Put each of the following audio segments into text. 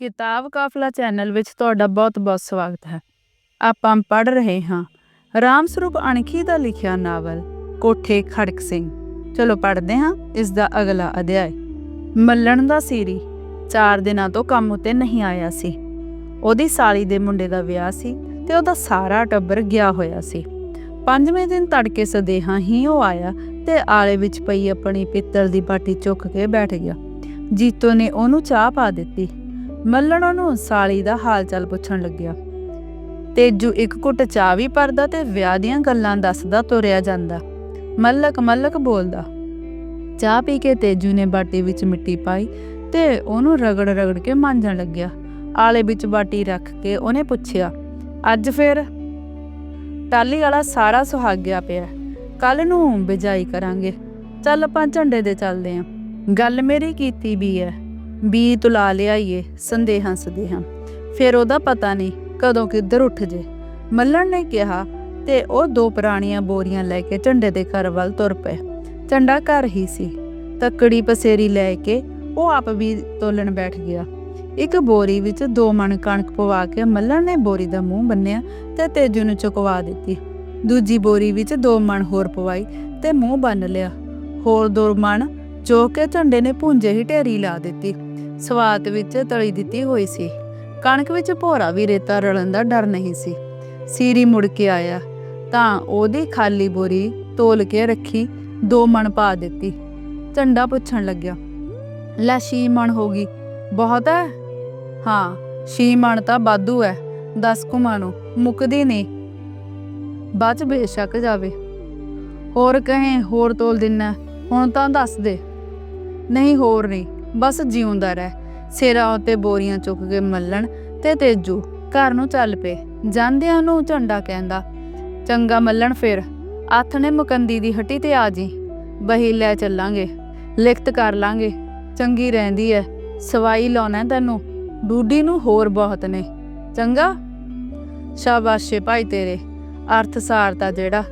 ਕਿਤਾਬ ਕਾਫਲਾ ਚੈਨਲ ਵਿੱਚ ਤੁਹਾਡਾ ਬਹੁਤ-ਬਹੁਤ ਸਵਾਗਤ ਹੈ। ਆਪਾਂ ਪੜ੍ਹ ਰਹੇ ਹਾਂ ਰਾਮ ਸਰੂਪ ਅਣਖੀ ਦਾ ਲਿਖਿਆ ਨਾਵਲ ਕੋਠੇ ਖੜਕ ਸਿੰਘ। ਚਲੋ ਪੜ੍ਹਦੇ ਹਾਂ ਇਸ ਦਾ ਅਗਲਾ ਅਧਿਆਇ। ਮੱਲਣ ਦਾ ਸੀਰੀ 4 ਦਿਨਾਂ ਤੋਂ ਕੰਮ ਉਤੇ ਨਹੀਂ ਆਇਆ ਸੀ। ਉਹਦੀ ਸਾਲੀ ਦੇ ਮੁੰਡੇ ਦਾ ਵਿਆਹ ਸੀ ਤੇ ਉਹਦਾ ਸਾਰਾ ਟੱਬਰ ਗਿਆ ਹੋਇਆ ਸੀ। ਪੰਜਵੇਂ ਦਿਨ ਤੜਕੇ ਸਦੇਹਾ ਹੀ ਉਹ ਆਇਆ ਤੇ ਆਲੇ ਵਿੱਚ ਪਈ ਆਪਣੀ ਪਿੱਤਲ ਦੀ ਬਾਟੀ ਚੁੱਕ ਕੇ ਬੈਠ ਗਿਆ। ਜੀਤੋ ਨੇ ਉਹਨੂੰ ਚਾਹ ਪਾ ਦਿੱਤੀ। ਮੱਲਣ ਉਹਨੂੰ ਸਾਲੀ ਦਾ ਹਾਲ ਚਾਲ ਪੁੱਛਣ ਲੱਗਿਆ। ਤੇਜੂ ਇੱਕ ਘੁੱਟ ਚਾਹ ਵੀ ਪਰਦਾ ਤੇ ਵਿਆਹ ਦੀਆਂ ਗੱਲਾਂ ਦੱਸਦਾ ਤੁਰਿਆ ਜਾਂਦਾ। ਮੱਲਕ ਮੱਲਕ ਬੋਲਦਾ, ਚਾਹ ਪੀ ਕੇ ਤੇਜੂ ਨੇ ਬਾਟੀ ਵਿੱਚ ਮਿੱਟੀ ਪਾਈ ਤੇ ਉਹਨੂੰ ਰਗੜ ਰਗੜ ਕੇ ਮਾਂਜਣ ਲੱਗਿਆ। ਆਲੇ ਵਿੱਚ ਬਾਟੀ ਰੱਖ ਕੇ ਉਹਨੇ ਪੁੱਛਿਆ, ਅੱਜ ਫਿਰ? ਟਾਲੀ ਵਾਲਾ ਸਾਰਾ ਸੁਹਾਗਿਆ ਪਿਆ। ਕੱਲ ਨੂੰ ਬਿਜਾਈ ਕਰਾਂਗੇ। ਚੱਲ ਆਪਾਂ ਝੰਡੇ ਦੇ ਚੱਲਦੇ ਆਂ। ਗੱਲ ਮੇਰੀ ਕੀਤੀ ਵੀ ਐ। ਬੀ ਤੁਲਾ ਲਿਆਈਏ, ਸੰਦੇਹਾਂ ਸਦੇਹਾਂ। ਫਿਰ ਉਹਦਾ ਪਤਾ ਨਹੀਂ ਕਦੋਂ ਕਿੱਧਰ ਉੱਠ ਜੇ। ਮੱਲਣ ਨੇ ਕਿਹਾ ਤੇ ਉਹ ਦੋ ਪੁਰਾਣੀਆਂ ਬੋਰੀਆਂ ਲੈ ਕੇ ਝੰਡੇ ਦੇ ਘਰ ਵੱਲ ਤੁਰ ਪਏ। ਝੰਡਾ ਘਰ ਹੀ ਸੀ। ਤੱਕੜੀ ਪਸੇਰੀ ਲੈ ਕੇ ਉਹ ਆਪ ਵੀ ਤੋਲਣ ਬੈਠ ਗਿਆ। ਇੱਕ ਬੋਰੀ ਵਿੱਚ ਦੋ ਮਣ ਕਣਕ ਪਵਾ ਕੇ ਮੱਲਣ ਨੇ ਬੋਰੀ ਦਾ ਮੂੰਹ ਬੰਨਿਆ ਤੇ ਤੇਜੂ ਨੂੰ ਚੁਕਵਾ ਦਿੱਤੀ। ਦੂਜੀ ਬੋਰੀ ਵਿੱਚ ਦੋ ਮਣ ਹੋਰ ਪਵਾਈ ਤੇ ਮੂੰਹ ਬੰਨ ਲਿਆ। ਹੋਰ ਦੋ ਮਣ ਜੋ ਕਿ ਝੰਡੇ ਨੇ ਪੁੰਜੇ ਹੀ ਢੇਰੀ ਲਾ ਦਿੱਤੀ। ਸਵਾਤ ਵਿੱਚ ਤਲੀ ਦਿੱਤੀ ਹੋਈ ਸੀ। ਕਣਕ ਵਿੱਚ ਭੋਰਾ ਵੀ ਰੇਤਾ ਰਲਣ ਦਾ ਡਰ ਨਹੀਂ ਸੀ। ਸੀਰੀ ਮੁੜ ਕੇ ਆਇਆ। ਤਾਂ ਉਹਦੀ ਖਾਲੀ ਬੋਰੀ ਤੋਲ ਕੇ ਰੱਖੀ, ਦੋ ਮਣ ਪਾ ਦਿੱਤੀ। ਝੰਡਾ ਪੁੱਛਣ ਲੱਗਿਆ, ਲੈ ਛੀ ਮਣ ਹੋ ਗਈ, ਬਹੁਤ ਹੈ ਹਾਂ, ਛੀ ਮਣ ਤਾਂ ਬਾਦੂ ਹੈ 10 ਕੁਮਾਣੋ ਮੁੱਕਦੀ ਨਹੀਂ। ਬਾਅਦ ਬੇਸ਼ੱਕ ਜਾਵੇ। ਹੋਰ ਕਹੇ, ਹੋਰ ਤੋਲ ਦਿਨਾ, ਹੁਣ ਤਾਂ ਦੱਸ ਦੇ। ਨਹੀਂ ਹੋਰ ਨਹੀਂ, ਬਸ ਜਿਉਂਦਾ ਰਹਿ। ਸੇਰਾ ਉਤੇ ਬੋਰੀਆਂ ਚੁੱਕ ਕੇ ਮੱਲਣ ਤੇ ਤੇਜੂ ਘਰ ਨੂੰ ਚੱਲ ਪਏ। ਜਾਂਦਿਆਂ ਨੂੰ ਝੰਡਾ ਕਹਿੰਦਾ, ਚੰਗਾ ਮੱਲਣ ਫਿਰ ਅੱਥ ਨੇ ਮੁਕੰਦੀ ਦੀ ਹੱਟੀ ਤੇ ਆ ਜੀ। ਬਹੀ ਲੈ ਚੱਲਾਂਗੇ, ਲਿਖਤ ਕਰ ਲਾਂਗੇ। ਚੰਗੀ ਰਹਿੰਦੀ ਐ, ਸਵਾਈ ਲਾਉਣਾ ਤੈਨੂੰ ਡੂਡੀ ਨੂੰ ਹੋਰ ਬਹੁਤ ਨੇ। ਚੰਗਾ? ਸ਼ਾਬਾਸ਼ੇ ਭਾਈ ਤੇਰੇ, ਅਰਥ ਸਾਰਤਾ ਜਿਹੜਾ।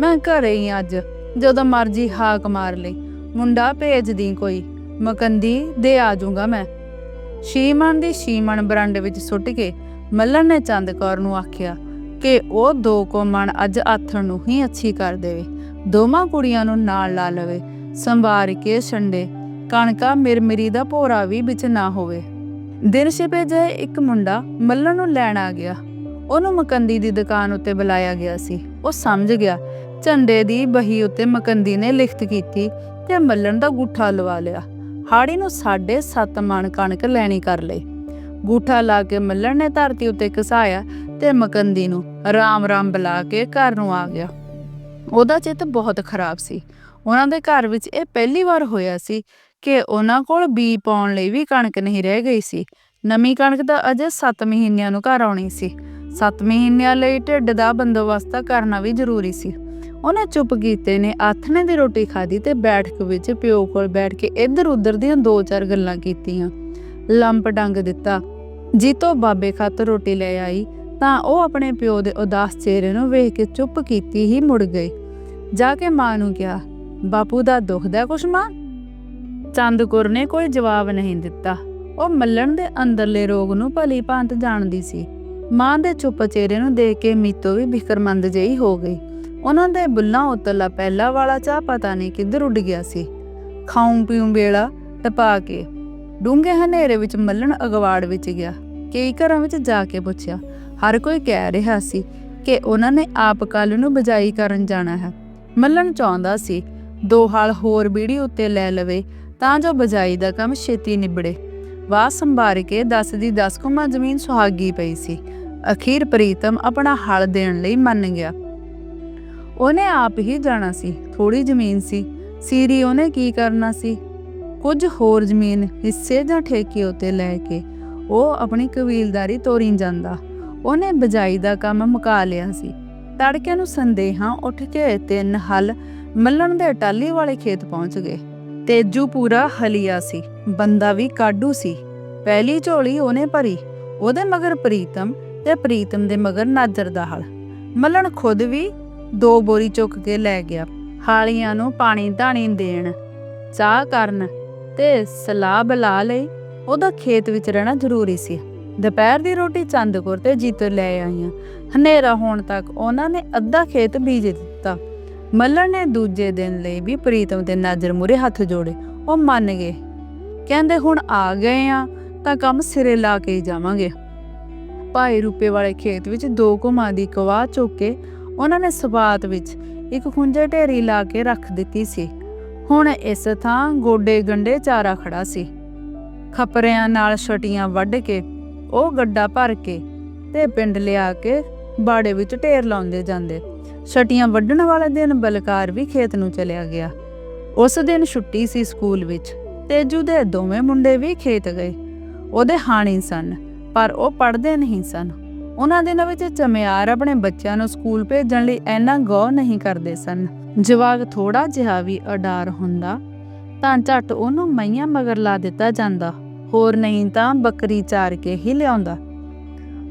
ਮੈਂ ਘਰੇ ਹੀ ਅੱਜ, ਜਦੋਂ ਮਰਜ਼ੀ ਹਾਕ ਮਾਰ ਲਈ। ਮੁੰਡਾ ਭੇਜ ਦੀ ਕੋਈ, ਮਕੰਦੀ ਦੇ ਆ ਜਾਊਗਾ ਮੈਂ। ਸ਼ੀਮਨ ਦੀ ਸ਼ੀਮਨ ਬਰੰਡ ਵਿੱਚ ਸੁੱਟ ਕੇ ਮੱਲਣ ਨੇ ਚੰਦ ਕੌਰ ਨੂੰ ਆਖਿਆ ਕਿ ਉਹ ਦੋ ਕੋ ਮਣ ਅੱਜ ਆਥਣ ਨੂੰ ਹੀ ਅੱਛੀ ਕਰ ਦੇਵੇ। ਦੋਵਾਂ ਕੁੜੀਆਂ ਨੂੰ ਨਾਲ ਲਾ ਲਵੇ, ਸੰਵਾਰ ਕੇ ਛੰਡੇ, ਕਣਕਾ ਮਿਰਮਰੀ ਦਾ ਭੋਰਾ ਵੀ ਵਿੱਚ ਨਾ ਹੋਵੇ। ਦਿਨ ਛਿਪੇ ਜੇ ਇੱਕ ਮੁੰਡਾ ਮੱਲਣ ਨੂੰ ਲੈਣ ਆ ਗਿਆ। ਉਹਨੂੰ ਮਕੰਦੀ ਦੀ ਦੁਕਾਨ ਉੱਤੇ ਬੁਲਾਇਆ ਗਿਆ ਸੀ। ਉਹ ਸਮਝ ਗਿਆ, ਝੰਡੇ ਦੀ ਬਹੀ ਉੱਤੇ ਮਕੰਦੀ ਨੇ ਲਿਖਤ ਕੀਤੀ ਤੇ ਮੱਲਣ ਦਾ ਗੁੱਠਾ ਲਵਾ ਲਿਆ। ਹਾੜੀ ਨੂੰ 7.5 ਮਣ ਕਣਕ ਲੈਣੀ ਕਰ ਲਈ। ਗੂਠਾ ਲਾ ਕੇ ਮੱਲਣ ਨੇ ਧਰਤੀ ਉੱਤੇ ਘਸਾਇਆ ਤੇ ਮਕੰਦੀ ਨੂੰ ਰਾਮ ਰਾਮ ਬੁਲਾ ਕੇ ਘਰ ਨੂੰ ਆ ਗਿਆ। ਉਹਦਾ ਚਿੱਤ ਬਹੁਤ ਖਰਾਬ ਸੀ। ਉਹਨਾਂ ਦੇ ਘਰ ਵਿੱਚ ਇਹ ਪਹਿਲੀ ਵਾਰ ਹੋਇਆ ਸੀ ਕਿ ਉਹਨਾਂ ਕੋਲ ਬੀ ਪਾਉਣ ਲਈ ਵੀ ਕਣਕ ਨਹੀਂ ਰਹਿ ਗਈ ਸੀ। ਨਵੀਂ ਕਣਕ ਤਾਂ ਅਜੇ 7 ਮਹੀਨਿਆਂ ਨੂੰ ਘਰ ਆਉਣੀ ਸੀ। 7 ਮਹੀਨਿਆਂ ਲਈ ਢਿੱਡ ਦਾ ਬੰਦੋਬਸਤ ਕਰਨਾ ਵੀ ਜ਼ਰੂਰੀ ਸੀ। ਉਹਨੇ ਚੁੱਪ ਕੀਤੇ ਨੇ, ਆਥਣੇ ਦੀ ਰੋਟੀ ਖਾਧੀ ਤੇ ਬੈਠਕ ਵਿੱਚ ਪਿਓ ਕੋਲ ਬੈਠ ਕੇ ਇੱਧਰ ਉੱਧਰ ਦੀਆਂ ਦੋ ਚਾਰ ਗੱਲਾਂ ਕੀਤੀਆਂ। ਲੰਪ ਡੰਗ ਦਿੱਤਾ। ਜੀਤੋ ਬਾਬੇ ਖਾਤਰ ਰੋਟੀ ਲੈ ਆਈ, ਤਾਂ ਉਹ ਆਪਣੇ ਪਿਓ ਦੇ ਉਦਾਸ ਚਿਹਰੇ ਨੂੰ ਵੇਖ ਕੇ ਚੁੱਪ ਕੀਤੀ ਹੀ ਮੁੜ ਗਈ। ਜਾ ਕੇ ਮਾਂ ਨੂੰ ਕਿਹਾ, ਬਾਪੂ ਦਾ ਦੁਖਦਾ ਕੁਛ ਮਾਂ? ਚੰਦਕੁਰ ਨੇ ਕੋਈ ਜਵਾਬ ਨਹੀਂ ਦਿੱਤਾ। ਉਹ ਮੱਲਣ ਦੇ ਅੰਦਰਲੇ ਰੋਗ ਨੂੰ ਭਲੀ ਭਾਂਤ ਜਾਣਦੀ ਸੀ। ਮਾਂ ਦੇ ਚੁੱਪ ਚਿਹਰੇ ਨੂੰ ਦੇਖ ਕੇ ਮੀਤੋ ਵੀ ਬਿਕਰਮੰਦ ਜਿਹੀ ਹੋ ਗਈ। ਉਹਨਾਂ ਦੇ ਬੁੱਲਾਂ ਉੱਤਲਾ ਪਹਿਲਾ ਵਾਲਾ ਚਾਹ ਪਤਾ ਨਹੀਂ ਕਿੱਧਰ ਉੱਡ ਗਿਆ ਸੀ। ਖਾਉਂ ਪੀਉਂ ਵੇਲਾ ਟਪਾ ਕੇ ਡੂੰਘੇ ਹਨੇਰੇ ਵਿੱਚ ਮੱਲਣ ਅਗਵਾੜ ਵਿੱਚ ਗਿਆ। ਕਈ ਘਰਾਂ ਵਿੱਚ ਜਾ ਕੇ ਪੁੱਛਿਆ, ਹਰ ਕੋਈ ਕਹਿ ਰਿਹਾ ਸੀ ਕਿ ਉਹਨਾਂ ਨੇ ਆਪ ਕੱਲ ਨੂੰ ਬਜਾਈ ਕਰਨ ਜਾਣਾ ਹੈ? ਮੱਲਣ ਚਾਹੁੰਦਾ ਸੀ, ਦੋ ਹਾਲ ਹੋਰ ਬੀੜੀ ਉੱਤੇ ਲੈ ਲਵੇ, ਤਾਂ ਜੋ ਬਜਾਈ ਦਾ ਕੰਮ ਛੇਤੀ ਨਿਬੜੇ। ਵਾਹ ਸੰਭਾਰ ਕੇ 10 ਦੀ 10 ਕੁਮਾ ਜ਼ਮੀਨ ਸੁਹਾਗੀ ਪਈ ਸੀ। ਅਖੀਰ ਪ੍ਰੀਤਮ ਆਪਣਾ ਹਲ ਦੇਣ ਲਈ ਮੰਨ ਗਿਆ। ਉਹਨੇ ਆਪ ਹੀ ਜਾਣਾ ਸੀ ਥੋੜੀ ਜ਼ਮੀਨ ਸੀ। ਸੀਰੀ ਉਹਨੇ ਕੀ ਕਰਨਾ ਸੀ? ਕੁਝ ਹੋਰ ਜ਼ਮੀਨ, ਹਿੱਸੇ ਜਾਂ ਠੇਕੇ ਉਤੇ ਲੈ ਕੇ ਉਹ ਆਪਣੀ ਕਬੀਲਦਾਰੀ ਤੋਰੀ ਜਾਂਦਾ। ਉਹਨੇ ਬਜਾਈ ਦਾ ਕੰਮ ਮੁਕਾ ਲਿਆ ਸੀ। ਤੜਕੇ ਨੂੰ ਸੰਦੇਹਾਂ ਉੱਠ ਕੇ ਤਿੰਨ ਹਲ ਮੱਲਣ ਦੇ ਟਾਲੀ ਵਾਲੇ ਖੇਤ ਪਹੁੰਚ ਗਏ। ਤੇਜੂ ਪੂਰਾ ਹਲੀਆ ਸੀ, ਬੰਦਾ ਵੀ ਕਾਡੂ ਸੀ। ਪਹਿਲੀ ਝੋਲੀ ਉਹਨੇ ਭਰੀ, ਉਹਦੇ ਮਗਰ ਪ੍ਰੀਤਮ ਤੇ ਪ੍ਰੀਤਮ ਦੇ ਮਗਰ ਨਾਜਰ ਦਾ ਹਲ। ਮੱਲਣ ਖੁਦ ਵੀ ਦੋ ਬੋਰੀ ਚੁੱਕ ਕੇ ਲੈ ਗਿਆ। ਹਾਲੀਆਂ ਨੂੰ ਪਾਣੀ ਧਾਣੀ ਦੇਣ। ਚਾਹ ਕਰਨ ਤੇ ਸਲਾਹ ਬੁਲਾ ਲਈ। ਉਹਦਾ ਖੇਤ ਵਿੱਚ ਰਹਿਣਾ ਜ਼ਰੂਰੀ ਸੀ। ਦੁਪਹਿਰ ਦੀ ਰੋਟੀ ਚੰਦਕੌਰ ਤੇ ਜੀਤੋ ਲੈ ਆਈਆਂ। ਹਨੇਰਾ ਹੋਣ ਤੱਕ ਉਹਨਾਂ ਨੇ ਅੱਧਾ ਖੇਤ ਬੀਜ ਦਿੱਤਾ। ਮੱਲਣ ਨੇ ਦੂਜੇ ਦਿਨ ਲਈ ਵੀ ਪ੍ਰੀਤਮ ਦੇ ਨਜ਼ਰ ਮੁਰੇ ਹੱਥ ਜੋੜੇ। ਉਹ ਮੰਨ ਗਏ। ਕਹਿੰਦੇ, ਹੁਣ ਆ ਗਏ ਆ, ਤਾਂ ਕੰਮ ਸਿਰੇ ਲਾ ਕੇ ਹੀ ਜਾਵਾਂਗੇ। ਭਾਈ ਰੂਪੇ ਵਾਲੇ ਖੇਤ ਵਿੱਚ ਦੋ ਘੁਮਾਂ ਦੀ ਕਵਾਹ ਚੁੱਕ ਕੇ ਉਹਨਾਂ ਨੇ ਸਬਾਤ ਵਿੱਚ ਇੱਕ ਖੁੰਝੇ ਢੇਰੀ ਲਾ ਕੇ ਰੱਖ ਦਿੱਤੀ ਸੀ। ਹੁਣ ਇਸ ਥਾਂ ਗੋਡੇ ਗੰਡੇ ਚਾਰਾ ਖੜਾ ਸੀ। ਖਪਰਿਆਂ ਨਾਲ ਛਟੀਆਂ ਵੱਢ ਕੇ ਉਹ ਗੱਡਾ ਭਰ ਕੇ ਤੇ ਪਿੰਡ ਲਿਆ ਕੇ ਬਾੜੇ ਵਿੱਚ ਢੇਰ ਲਾਉਂਦੇ ਜਾਂਦੇ। ਛਟੀਆਂ ਵੱਢਣ ਵਾਲੇ ਦਿਨ ਬਲਕਾਰ ਵੀ ਖੇਤ ਨੂੰ ਚਲਿਆ ਗਿਆ। ਉਸ ਦਿਨ ਛੁੱਟੀ ਸੀ ਸਕੂਲ ਵਿੱਚ ਤੇਜੂ ਦੇ ਦੋਵੇਂ ਮੁੰਡੇ ਵੀ ਖੇਤ ਗਏ। ਉਹਦੇ ਹਾਣੀ ਸਨ, ਪਰ ਉਹ ਪੜ੍ਹਦੇ ਨਹੀਂ ਸਨ। ਉਹਨਾਂ ਦਿਨਾਂ ਵਿੱਚ ਚਮਿਆਰ ਆਪਣੇ ਬੱਚਿਆਂ ਨੂੰ ਸਕੂਲ ਭੇਜਣ ਲਈ ਇੰਨਾ ਗੌਰ ਨਹੀਂ ਕਰਦੇ ਸਨ। ਜਵਾਕ ਥੋੜਾ ਜਿਹਾ ਵੀ ਅਡਾਰ ਹੁੰਦਾ, ਤਾਂ ਝੱਟ ਉਹਨੂੰ ਮਈਆਂ ਮਗਰ ਲਾ ਦਿੱਤਾ ਜਾਂਦਾ। ਹੋਰ ਨਹੀਂ ਤਾਂ ਬੱਕਰੀ ਚਾਰ ਕੇ ਹੀ ਲਿਆਉਂਦਾ।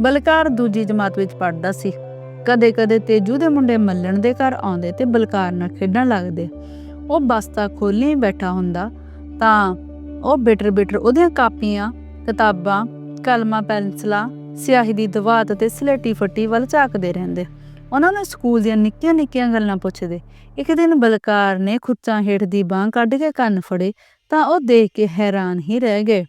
ਬਲਕਾਰ ਦੂਜੀ ਜਮਾਤ ਵਿੱਚ ਪੜਦਾ ਸੀ। ਕਦੇ-ਕਦੇ ਤੇਜੂ ਦੇ ਮੁੰਡੇ ਮੱਲਣ ਦੇ ਘਰ ਆਉਂਦੇ ਤੇ ਬਲਕਾਰ ਨਾਲ ਖੇਡਣ ਲੱਗਦੇ। ਉਹ ਬਸਤਾ ਖੋਲੀ ਬੈਠਾ ਹੁੰਦਾ, ਤਾਂ ਉਹ ਬਿਟਰ-ਬਿਟਰ ਉਹਦੀਆਂ ਕਾਪੀਆਂ, ਕਿਤਾਬਾਂ, ਕਲਮਾਂ, ਪੈਨਸਲਾਂ ਸਿਆਹੀ ਦੀ ਦਵਾਤ ਤੇ ਸਲੇਟੀ ਫੱਟੀ ਵੱਲ ਝਾਕਦੇ ਰਹਿੰਦੇ। ਉਹਨਾਂ ਨੂੰ ਸਕੂਲ ਦੀਆਂ ਨਿੱਕੀਆਂ-ਨਿੱਕੀਆਂ ਗੱਲਾਂ ਪੁੱਛਦੇ। ਇੱਕ ਦਿਨ ਬਲਕਾਰ ਨੇ ਖੁੱਚਾਂ ਹੇਠ ਦੀ ਬਾਹ ਕੱਢ ਕੇ ਕੰਨ ਫੜੇ ਤਾਂ ਉਹ ਦੇਖ ਕੇ ਹੈਰਾਨ ਹੀ ਰਹਿ ਗਏ।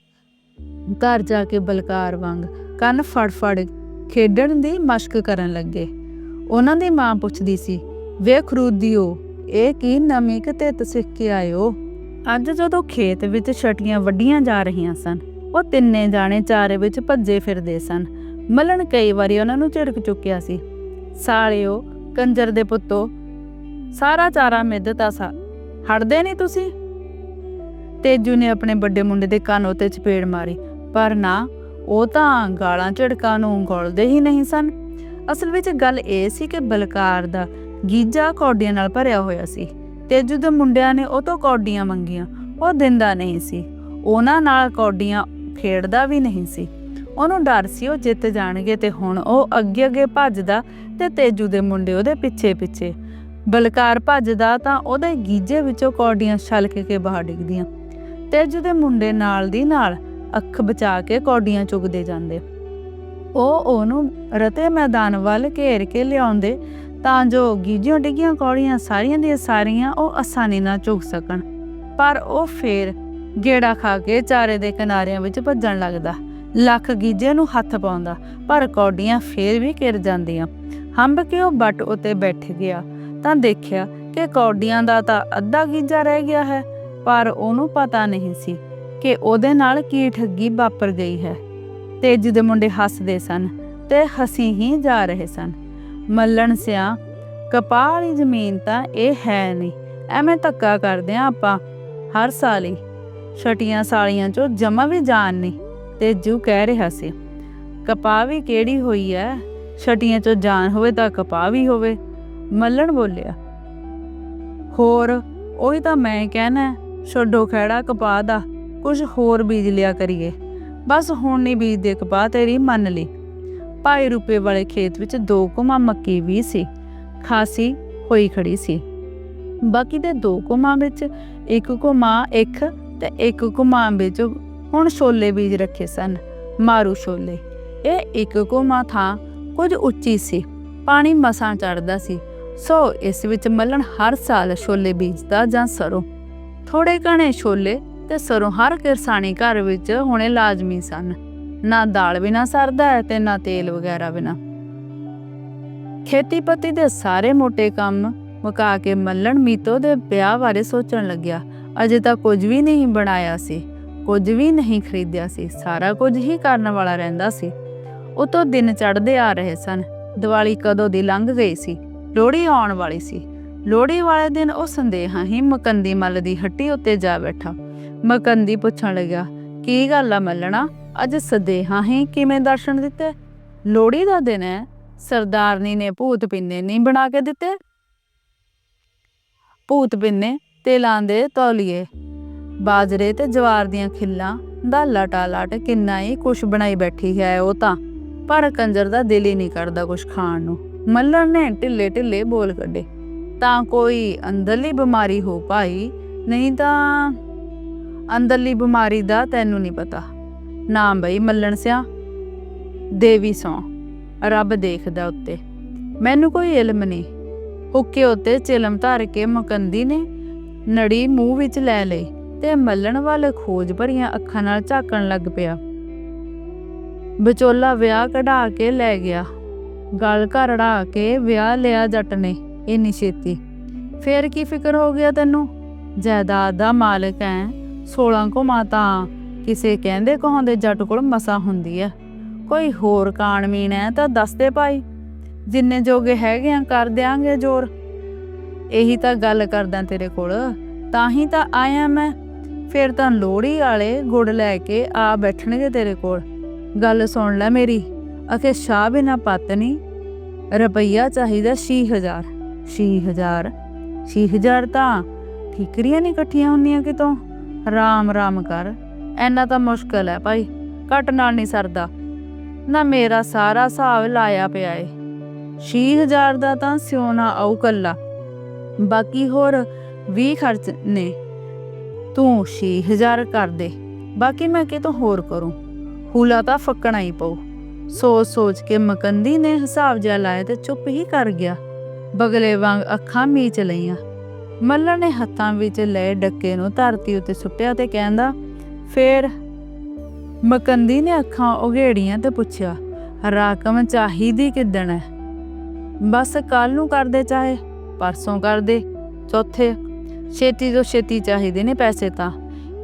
ਘਰ ਜਾ ਕੇ ਬਲਕਾਰ ਵਾਂਗ ਕੰਨ ਫੜ-ਫੜ ਖੇਡਣ ਦੀ ਮਸ਼ਕ ਕਰਨ ਲੱਗੇ। ਉਹਨਾਂ ਦੀ ਮਾਂ ਪੁੱਛਦੀ ਸੀ ਵੇ ਖਰੂਦੀਓ ਇਹ ਕੀ ਨਵੀਂ ਕਿਤੇ ਸਿੱਖ ਕੇ ਆਇਓ ਅੱਜ ਜਦੋਂ ਖੇਤ ਵਿੱਚ ਛਟੀਆਂ ਵੱਡੀਆਂ ਜਾ ਰਹੀਆਂ ਸਨ ਉਹ ਤਿੰਨੇ ਜਾਣੇ ਚਾਰੇ ਵਿੱਚ ਭੱਜੇ ਫਿਰਦੇ ਸਨ। ਮਲਣ ਕਈ ਵਾਰੀ ਉਹਨਾਂ ਨੂੰ ਝਿੜਕ ਚੁੱਕਿਆ ਸੀ। ਸਾਲਿਓ, ਕੰਜਰ ਦੇ ਪੁੱਤੋ, ਸਾਰਾ ਚਾਰਾ ਮਿੱਧਤਾ ਸਾ। ਹਟਦੇ ਨਹੀਂ ਤੁਸੀਂ? ਤੇਜੂ ਨੇ ਆਪਣੇ ਵੱਡੇ ਮੁੰਡੇ ਦੇ ਕੰਨ ਉਤੇ ਚਪੇੜ ਮਾਰੀ। ਪਰ ਨਾ, ਉਹ ਤਾਂ ਗਾਲਾਂ ਝੜਕਾਂ ਨੂੰ ਗੋਲਦੇ ਹੀ ਨਹੀਂ ਸਨ। ਅਸਲ ਵਿੱਚ ਗੱਲ ਇਹ ਸੀ ਕਿ ਬਲਕਾਰ ਦਾ ਗੀਜਾ ਕੌਡੀਆਂ ਨਾਲ ਭਰਿਆ ਹੋਇਆ ਸੀ। ਤੇਜੂ ਦੇ ਮੁੰਡਿਆਂ ਨੇ ਉਹ ਤੋਂ ਕੌਡੀਆਂ ਮੰਗੀਆਂ। ਉਹ ਦਿੰਦਾ ਨਹੀਂ ਸੀ। ਉਹਨਾਂ ਨਾਲ ਕੌਡੀਆਂ ਖੇਡਦਾ ਵੀ ਨਹੀਂ ਸੀ। ਉਹਨੂੰ ਡਰ ਸੀ, ਉਹ ਜਿੱਤ ਜਾਣਗੇ ਤੇ ਹੁਣ ਉਹ ਅੱਗੇ ਅੱਗੇ ਭੱਜਦਾ ਤੇ ਤੇਜੂ ਦੇ ਮੁੰਡੇ ਉਹਦੇ ਪਿੱਛੇ ਪਿੱਛੇ। ਬਲਕਾਰ ਭੱਜਦਾ ਤਾਂ ਉਹਦੇ ਗੀਜੇ ਵਿੱਚੋਂ ਕੌਡੀਆਂ ਛਲਕ ਕੇ ਬਾਹਰ ਡਿੱਗਦੀਆਂ। ਤੇਜੂ ਦੇ ਮੁੰਡੇ ਨਾਲ ਦੀ ਨਾਲ ਅੱਖ ਬਚਾ ਕੇ ਕੌਡੀਆਂ ਚੁਗਦੇ ਜਾਂਦੇ। ਉਹ ਉਹਨੂੰ ਰਤੇ ਮੈਦਾਨ ਵੱਲ ਘੇਰ ਕੇ ਲਿਆਉਂਦੇ ਤਾਂ ਜੋ ਗੀਜਿਓਂ ਡਿੱਗੀਆਂ ਕੌੜੀਆਂ ਸਾਰੀਆਂ ਦੀਆਂ ਸਾਰੀਆਂ ਉਹ ਆਸਾਨੀ ਨਾਲ ਚੁਗ ਸਕਣ। ਪਰ ਉਹ ਫੇਰ ਗੇੜਾ ਖਾ ਕੇ ਚਾਰੇ ਦੇ ਕਿਨਾਰਿਆਂ ਵਿੱਚ ਭੱਜਣ ਲੱਗਦਾ। ਲੱਖ ਗੀਜੇ ਨੂੰ ਹੱਥ ਪਾਉਂਦਾ, ਪਰ ਕੌਡੀਆਂ ਫੇਰ ਵੀ ਘਿਰ ਜਾਂਦੀਆਂ। ਹੰਬ ਕੇ ਉਹ ਬੱਟ ਉੱਤੇ ਬੈਠ ਗਿਆ? ਤਾਂ ਦੇਖਿਆ ਕਿ ਕੌਡੀਆਂ ਦਾ ਤਾਂ ਅੱਧਾ ਗੀਜਾ ਰਹਿ ਗਿਆ ਹੈ, ਪਰ ਉਹਨੂੰ ਪਤਾ ਨਹੀਂ ਸੀ ਕਿ ਉਹਦੇ ਨਾਲ ਕੀ ਠੱਗੀ ਵਾਪਰ ਗਈ ਹੈ। ਤੇਜ ਦੇ ਮੁੰਡੇ ਹੱਸਦੇ ਸਨ ਤੇ ਹਸੀ ਹੀ ਜਾ ਰਹੇ ਸਨ। ਮੱਲਣ ਸਿਆ, ਕਪਾਹ ਵਾਲੀ ਜ਼ਮੀਨ ਤਾਂ ਇਹ ਹੈ ਨਹੀਂ, ਐਵੇਂ ਧੱਕਾ ਕਰਦੇ ਆ ਆਪਾਂ, ਹਰ ਸਾਲ ਹੀ। ਛਟੀਆਂ ਸਾਲੀਆਂ ਚੋਂ ਜਮਾ ਵੀ ਜਾਣ ਨਹੀਂ ਤੇਜੂ ਕਹਿ ਰਿਹਾ ਸੀ, ਕਪਾਹ ਵੀ ਕਿਹੜੀ ਹੋਈ ਐ? ਛਟੀਆਂ ਚੋਂ ਜਾਨ ਹੋਵੇ ਤਾਂ ਕਪਾਹ ਵੀ ਹੋਵੇ। ਮੱਲਣ ਬੋਲਿਆ, ਹੋਰ, ਉਹੀ ਤਾਂ ਮੈਂ ਕਹਿਣਾ, ਛੱਡੋ ਖੜਾ ਕਪਾਹ ਦਾ ਕੁਝ ਹੋਰ ਬੀਜ ਲਿਆ ਕਰੀਏ। ਬਸ ਹੁਣ ਨਹੀਂ ਬੀਜਦੇ ਕਪਾਹ ਤੇਰੀ, ਮੰਨ ਲਈ। ਭਾਈ ਰੂਪੇ ਵਾਲੇ ਖੇਤ ਵਿੱਚ ਦੋ ਕੁਮਾ ਮੱਕੀ ਵੀ ਸੀ, ਖਾਸੀ ਹੋਈ ਖੜੀ ਸੀ। ਬਾਕੀ ਦੇ ਦੋ ਕੁਮਾ ਵਿੱਚ ਇੱਕ ਕੁਮਾ ਇੱਕ ਤੇ ਇੱਕ ਕੁਮਾ ਵਿੱਚ ਹੁਣ ਛੋਲੇ ਬੀਜ ਰੱਖੇ ਸਨ, ਮਾਰੂ ਛੋਲੇ। ਇਹ ਇੱਕ ਕੁਮਾ ਥਾਂ ਕੁਝ ਉੱਚੀ ਸੀ, ਪਾਣੀ ਮਸਾਂ ਚੜਦਾ ਸੀ। ਸੋ ਇਸ ਵਿੱਚ ਮੱਲਣ ਹਰ ਸਾਲ ਛੋਲੇ ਬੀਜਦਾ ਜਾਂ ਸਰੋਂ। ਥੋੜੇ ਘਣੇ ਛੋਲੇ ਤੇ ਸਰੋਂ ਹਰ ਕਿਸਾਨੀ ਘਰ ਵਿੱਚ ਹੁਣੇ ਲਾਜ਼ਮੀ ਸਨ। ਨਾ ਦਾਲ ਬਿਨਾ ਸਰਦਾ ਹੈ ਤੇ ਨਾ ਤੇਲ ਵਗੈਰਾ ਬਿਨਾ। ਖੇਤੀਪਤੀ ਦੇ ਸਾਰੇ ਮੋਟੇ ਕੰਮ ਮੁਕਾ ਕੇ ਮੱਲਣ ਮੀਤੋ ਦੇ ਵਿਆਹ ਬਾਰੇ ਸੋਚਣ ਲੱਗਿਆ। ਅਜੇ ਤਾਂ ਕੁਝ ਵੀ ਨਹੀਂ ਬਣਾਇਆ ਸੀ, ਕੁਝ ਵੀ ਨਹੀਂ ਖਰੀਦਿਆ ਸੀ, ਸਾਰਾ ਕੁਝ ਹੀ ਕਰਨ ਵਾਲਾ ਰਹਿੰਦਾ ਸੀ। ਉਤੋਂ ਦਿਨ ਚੜ੍ਹਦੇ ਆ ਰਹੇ ਸਨ। ਦੀਵਾਲੀ ਕਦੋਂ ਦੀ ਲੰਘ ਗਈ ਸੀ? ਲੋਹੜੀ ਆਉਣ ਵਾਲੀ ਸੀ। ਲੋਹੜੀ ਵਾਲੇ ਦਿਨ ਉਹ ਸੰਦੇਹਾਂ ਹੀ ਮਕੰਦੀ ਮੱਲ ਦੀ ਹੱਟੀ ਉੱਤੇ ਜਾ ਬੈਠਾ। ਮਕੰਦੀ ਪੁੱਛਣ ਲੱਗਾ ਕੀ ਗੱਲ ਆ ਮੱਲਣਾ? ਅੱਜ ਸਦੇਹਾਂ ਹੀ ਕਿਵੇਂ ਦਰਸ਼ਨ ਦਿੱਤੇ? ਲੋਹੜੀ ਦਾ ਦਿਨ ਹੈ ਸਰਦਾਰਨੀ ਨੇ ਭੂਤ ਪਿੰਨੇ ਨਹੀਂ ਬਣਾ ਕੇ ਦਿੱਤੇ? ਭੂਤ ਪਿੰਨੇ ਤੇਲਾਂ ਦੇ ਤੌਲੀਏ। ਬਾਜਰੇ ਤੇ ਜਵਾਰ ਦੀਆਂ ਖਿੱਲਾਂ ਦਾ ਲਟਾ ਲਟ ਕਿੰਨਾ ਹੀ ਕੁਛ ਬਣਾਈ ਬੈਠੀ ਹੈ ਉਹ ਤਾਂ। ਪਰ ਕੰਜਰ ਦਾ ਦਿਲ ਹੀ ਨਹੀਂ ਕਰਦਾ ਕੁਛ ਖਾਣ ਨੂੰ। ਮੱਲਣ ਨੇ ਢਿੱਲੇ ਢਿੱਲੇ ਬੋਲ ਕੱਢੇ। ਤਾਂ ਕੋਈ ਅੰਦਰਲੀ ਬਿਮਾਰੀ ਹੋ ਭਾਈ? ਨਹੀਂ ਤਾਂ ਅੰਦਰਲੀ ਬਿਮਾਰੀ ਦਾ ਤੈਨੂੰ ਨਹੀਂ ਪਤਾ। ਨਾ ਬਈ ਮੱਲਣ ਸਿਆ। ਦੇਵੀ ਸੌ। ਰੱਬ ਦੇਖਦਾ ਉੱਤੇ। ਮੈਨੂੰ ਕੋਈ ਇਲਮ ਨਹੀਂ। ਹੁੱਕੇ ਉੱਤੇ ਚਿਲਮ ਧਰ ਕੇ ਮੁਕੰਦੀ ਨੇ ਨੜੀ ਮੂੰਹ ਵਿੱਚ ਲੈ ਲਈ ਤੇ ਮੱਲਣ ਵੱਲ ਖੋਜ ਭਰੀਆਂ ਅੱਖਾਂ ਨਾਲ ਝਾਕਣ ਲੱਗ ਪਿਆ। ਵਿਚੋਲਾ ਵਿਆਹ ਕਢਾ ਕੇ ਲੈ ਗਿਆ। ਗਲ ਘਰੜਾ ਕੇ ਵਿਆਹ ਲਿਆ ਜੱਟ ਨੇ, ਇੰਨੀ ਛੇਤੀ। ਫੇਰ ਕੀ ਫਿਕਰ ਹੋ ਗਿਆ ਤੈਨੂੰ? ਜਾਇਦਾਦ ਦਾ ਮਾਲਕ ਐ 16 ਕੋ ਮਾਤਾ ਕਿਸੇ ਕਹਿੰਦੇ ਕਹਾਉਂਦੇ ਜੱਟ ਕੋਲ ਮਸਾ ਹੁੰਦੀ ਐ। ਕੋਈ ਹੋਰ ਕਾਣਮੀਨ ਐ ਤਾਂ ਦੱਸ ਦੇ ਭਾਈ। ਜਿੰਨੇ ਜੋਗੇ ਹੈਗੇ ਆ, ਕਰ ਦਿਆਂਗੇ ਜ਼ੋਰ। ਇਹੀ ਤਾਂ ਗੱਲ ਕਰਦਾ ਤੇਰੇ ਕੋਲ। ਤਾਂ ਹੀ ਤਾਂ ਆਇਆ ਮੈਂ। ਫਿਰ ਤਾਂ ਲੋਹੜੀ ਵਾਲੇ ਗੁੜ ਲੈ ਕੇ ਆ ਬੈਠਣਗੇ ਤੇਰੇ ਕੋਲ। ਗੱਲ ਸੁਣ ਲੈ ਮੇਰੀ, ਅਖੇ ਸ਼ਾਹ ਬਿਨਾ ਪਤ ਨਹੀਂ। ਰੁਪਈਆ ਚਾਹੀਦਾ 6000 6000 6000 ਤਾਂ ਠੀਕਰੀਆਂ ਨਹੀਂ ਇਕੱਠੀਆਂ ਹੁੰਦੀਆਂ ਕਿਤੋਂ? ਰਾਮ ਰਾਮ ਕਰ। ਐਨਾ ਤਾਂ ਮੁਸ਼ਕਲ ਹੈ ਭਾਈ, ਘਟ ਨਾਲ ਨਹੀਂ ਸਰਦਾ। ਨਾ ਮੇਰਾ ਸਾਰਾ ਹਿਸਾਬ ਲਾਇਆ ਪਿਆ ਏ। 6000 ਦਾ ਤਾਂ ਸਿਉਣਾ ਆਉ ਕੱਲਾ। ਬਾਕੀ ਹੋਰ 20 ਖਰਚ ਨੇ। ਤੂੰ 6000 ਕਰ ਦੇ। ਬਾਕੀ ਮੈਂ ਕਿਤੋਂ ਹੋਰ ਕਰੂੰ। ਹੂਲਾ ਤਾਂ ਫੱਕਣਾ ਹੀ ਪਊ। ਸੋਚ ਸੋਚ ਕੇ ਮਕੰਦੀ ਨੇ ਹਿਸਾਬ ਜਿਹਾ ਲਾਇਆ ਤੇ ਚੁੱਪ ਹੀ ਕਰ ਗਿਆ। ਬਗਲੇ ਵਾਂਗ ਅੱਖਾਂ ਮੀਚ ਲਈਆਂ। ਮੱਲਣ ਨੇ ਹੱਥਾਂ ਵਿੱਚ ਲਏ ਡੱਕੇ ਨੂੰ ਧਰਤੀ ਉੱਤੇ ਸੁੱਟਿਆ ਤੇ ਕਹਿੰਦਾ, ਫੇਰ? ਮਕੰਦੀ ਨੇ ਅੱਖਾਂ ਉਘੇੜੀਆਂ ਤੇ ਪੁੱਛਿਆ ਰਾਕਮ ਚਾਹੀਦੀ ਕਿਦਣ ਹੈ ਬਸ ਕੱਲ ਨੂੰ ਕਰਦੇ ਚਾਹੇ। ਪਰਸੋਂ ਕਰਦੇ। ਚੌਥੇ, ਛੇਤੀ ਤੋਂ ਛੇਤੀ ਚਾਹੀਦੇ ਨੇ ਪੈਸੇ ਤਾਂ।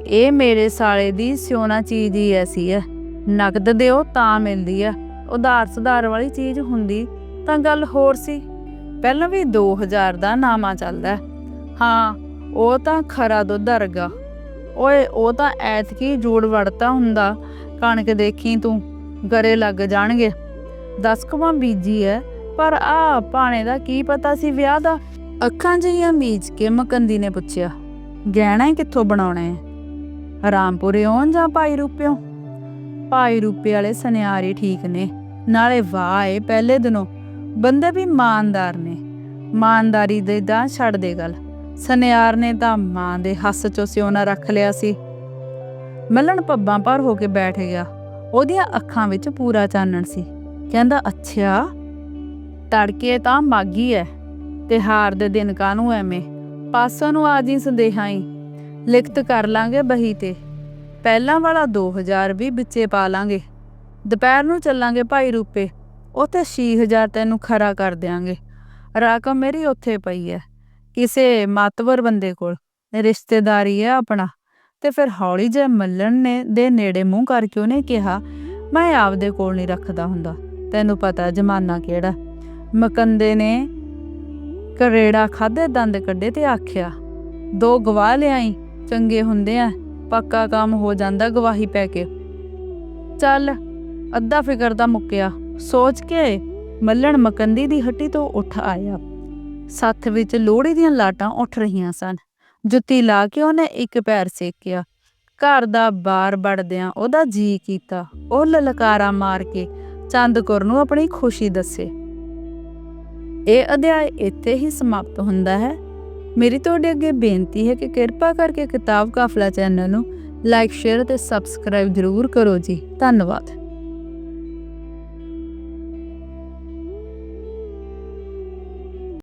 ਇਹ ਮੇਰੇ ਸਾਲੇ ਦੀ ਸਿਉਣਾ ਚੀਜ਼ ਹੀ ਐਸੀ ਹੈ ਨਕਦ ਦਿਓ ਤਾਂ ਮਿਲਦੀ ਹੈ ਉਧਾਰ ਸੁਧਾਰ ਵਾਲੀ ਚੀਜ਼ ਹੁੰਦੀ ਤਾਂ ਗੱਲ ਹੋਰ ਸੀ। ਪਹਿਲਾਂ ਵੀ 2000 ਦਾ ਨਾਮਾ ਚੱਲਦਾ ਹਾਂ, ਉਹ ਤਾਂ ਖਰਾ ਦੁੱਧ ਵਰਗਾ। ਓਏ, ਉਹ ਤਾਂ ਐਤਕੀ ਜੂੜ ਵੜਤਾ ਹੁੰਦਾ। ਕਣਕ ਦੇਖੀ ਤੂੰ, ਗਰੇ ਲੱਗ ਜਾਣਗੇ। ਦਸ ਕੁਵਾਂ ਬੀਜੀ ਐ। ਪਰ ਆ ਭਾਣੇ ਦਾ ਕੀ ਪਤਾ ਸੀ ਵਿਆਹ ਦਾ? ਅੱਖਾਂ ਜਿਹੀਆਂ ਮੀਚ ਕੇ ਮਕੰਦੀ ਨੇ ਪੁੱਛਿਆ, ਗਹਿਣਾ ਕਿੱਥੋਂ ਬਣਾਉਣਾ ਹੈ ਰਾਮਪੁਰੇ ਹੋਣ ਜਾਂ ਭਾਈ ਰੂਪਿਓ? ਭਾਈ ਰੂਪੇ ਵਾਲੇ ਸੁਨਿਆਰੇ ਠੀਕ ਨੇ, ਨਾਲੇ ਵਾਹ ਪਹਿਲੇ ਦਿਨੋਂ। ਬੰਦੇ ਵੀ ਇਮਾਨਦਾਰ ਨੇ, ਇਮਾਨਦਾਰੀ ਦੇ ਦਾ ਛੱਡ ਦੇ ਗੱਲ। ਸੁਨਿਆਰ ਨੇ ਤਾਂ ਮਾਂ ਦੇ ਹੱਸ ਚੋਂ ਸਿਉਣਾ ਰੱਖ ਲਿਆ ਸੀ। ਮੱਲਣ ਪੱਬਾਂ ਪਰ ਹੋ ਕੇ ਬੈਠ ਗਿਆ, ਉਹਦੀਆਂ ਅੱਖਾਂ ਵਿੱਚ ਪੂਰਾ ਚਾਨਣ ਸੀ। ਕਹਿੰਦਾ, ਅੱਛਾ ਤੜਕੇ ਤਾਂ ਮਾਗੀ ਐ ਤਿਹਾਰ ਦੇ ਦਿਨ ਕਾਹਨੂੰ ਐਵੇਂ? ਪਾਸੋਂ ਨੂੰ ਆ ਜੀ ਸੰਦੇਹਾਂ ਹੀ ਲਿਖਤ ਕਰ ਲਾਂਗੇ ਬਹੀ ਤੇ। ਪਹਿਲਾਂ ਵਾਲਾ 2000 ਵੀ ਵਿੱਚੇ ਪਾ ਲਾਂਗੇ। ਦੁਪਹਿਰ ਨੂੰ ਚੱਲਾਂਗੇ ਭਾਈ ਰੂਪੇ। ਉੱਥੇ 6000 ਤੈਨੂੰ ਖਰਾ ਕਰ ਦਿਆਂਗੇ। ਰਕਮ ਮੇਰੀ ਉੱਥੇ ਪਈ ਐ। ਕਿਸੇ ਮਾਤਵਰ ਬੰਦੇ ਕੋਲ। ਰਿਸ਼ਤੇਦਾਰੀ ਹੈ ਆਪਣਾ। ਤੇ ਫਿਰ ਹੌਲੀ ਜਿਹੇ ਮੱਲਣ ਨੇ ਦੇ ਨੇੜੇ ਮੂੰਹ ਕਰਕੇ ਉਹਨੇ ਕਿਹਾ, ਮੈਂ ਆਪਦੇ ਕੋਲ ਨਹੀਂ ਰੱਖਦਾ ਹੁੰਦਾ। ਤੈਨੂੰ ਪਤਾ ਜ਼ਮਾਨਾ ਕਿਹੜਾ। ਮਕੰਦੇ ਨੇ ਕਰੇੜਾ ਖਾਦੇ ਦੰਦ ਕੱਢੇ ਤੇ ਆਖਿਆ, ਦੋ ਗਵਾਹ ਲਿਆਈ, ਚੰਗੇ ਹੁੰਦੇ ਆ, ਪੱਕਾ ਕੰਮ ਹੋ ਜਾਂਦਾ ਗਵਾਹੀ ਪੈ ਕੇ। ਚੱਲ, ਅੱਧਾ ਫਿਕਰ ਦਾ ਮੁੱਕਿਆ। ਸੋਚ ਕੇ ਮੱਲਣ ਮਕੰਦੀ ਦੀ ਹੱਟੀ ਤੋਂ ਉੱਠ ਆਇਆ। ਸੱਥ ਵਿੱਚ ਲੋਹੜੀ ਦੀਆਂ ਲਾਟਾਂ ਉੱਠ ਰਹੀਆਂ ਸਨ। ਜੁੱਤੀ ਲਾ ਕੇ ਉਹਨੇ ਇੱਕ ਪੈਰ ਸੇਕਿਆ। ਘਰ ਦਾ ਬਾਰ ਵੜਦਿਆਂ ਉਹਦਾ ਜੀ ਕੀਤਾ। ਉਹ ਲਲਕਾਰਾ ਮਾਰ ਕੇ ਚੰਦਕੁਰ ਨੂੰ ਆਪਣੀ ਖੁਸ਼ੀ ਦੱਸੇ। ਇਹ ਅਧਿਆਇ ਇੱਥੇ ਹੀ ਸਮਾਪਤ ਹੁੰਦਾ ਹੈ। ਮੇਰੀ ਤੁਹਾਡੇ ਅੱਗੇ ਬੇਨਤੀ ਹੈ ਕਿ ਕਿਰਪਾ ਕਰਕੇ ਕਿਤਾਬ ਕਾਫਲਾ ਚੈਨਲ ਨੂੰ ਲਾਈਕ, ਸ਼ੇਅਰ ਅਤੇ ਸਬਸਕ੍ਰਾਈਬ ਜ਼ਰੂਰ ਕਰੋ ਜੀ। ਧੰਨਵਾਦ।